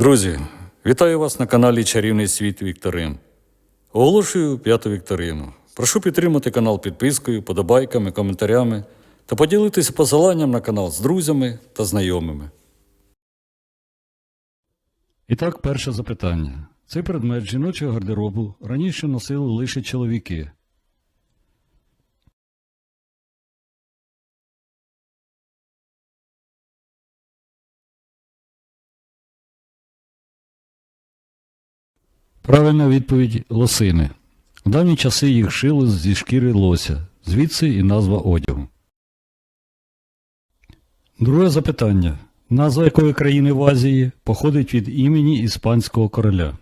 Друзі, вітаю вас на каналі Чарівний світ Вікторин. Оголошую п'яту вікторину. Прошу підтримати канал підпискою, подобайками, коментарями та поділитися посиланням на канал з друзями та знайомими. І так, перше запитання. Цей предмет жіночого гардеробу раніше носили лише чоловіки. Правильна відповідь лосини. В давні часи їх шили зі шкіри лося, звідси і назва одягу. Друге запитання. Назва якої країни в Азії походить від імені іспанського короля?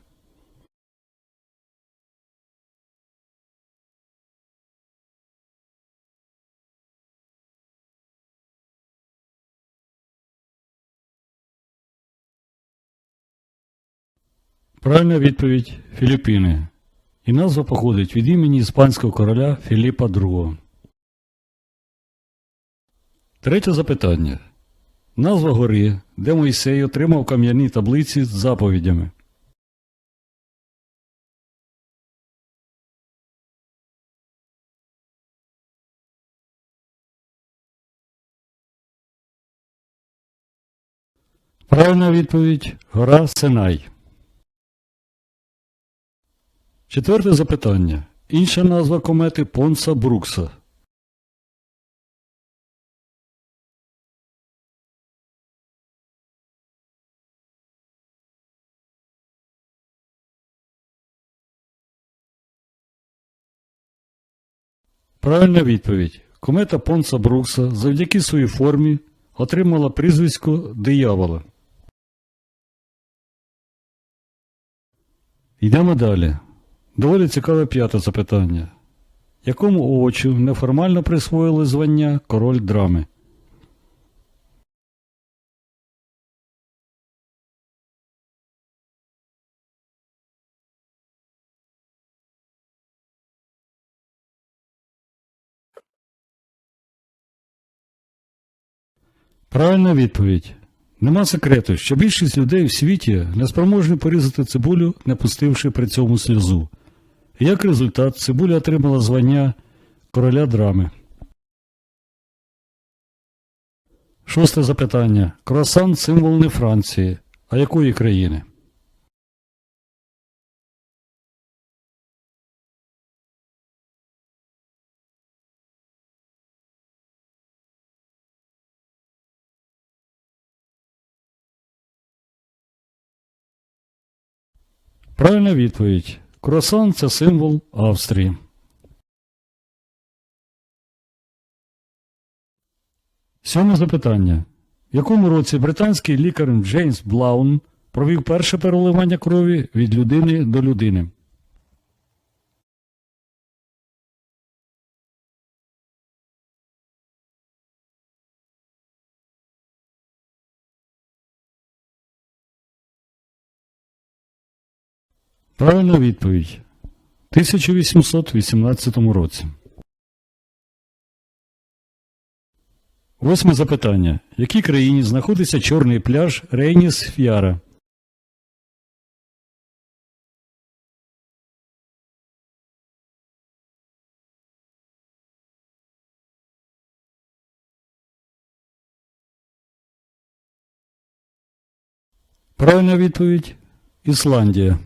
Правильна відповідь Філіппіни. І назва походить від імені іспанського короля Філіпа II. Третє запитання. Назва гори, де Мойсей отримав кам'яні таблиці з заповідями. Правильна відповідь Гора Синай. Четверте запитання. Інша назва комети Понса Брукса. Правильна відповідь. Комета Понса Брукса завдяки своїй формі отримала прізвисько диявола. Йдемо далі. Доволі цікаве п'яте запитання. Якому овочу неформально присвоїли звання король драми? Правильна відповідь. Нема секрету, що більшість людей в світі неспроможні порізати цибулю, не пустивши при цьому сльозу. Як результат, цибуля отримала звання короля драми. Шосте запитання. Круасан – символ не Франції, а якої країни? Правильна відповідь. Круасан – це символ Австрії. Сьоме запитання. В якому році британський лікар Джеймс Блаун провів перше переливання крові від людини до людини? Правильна відповідь. 1818 році. Восьме запитання. В якій країні знаходиться чорний пляж Рейніс Ф'яра? Правильна відповідь Ісландія.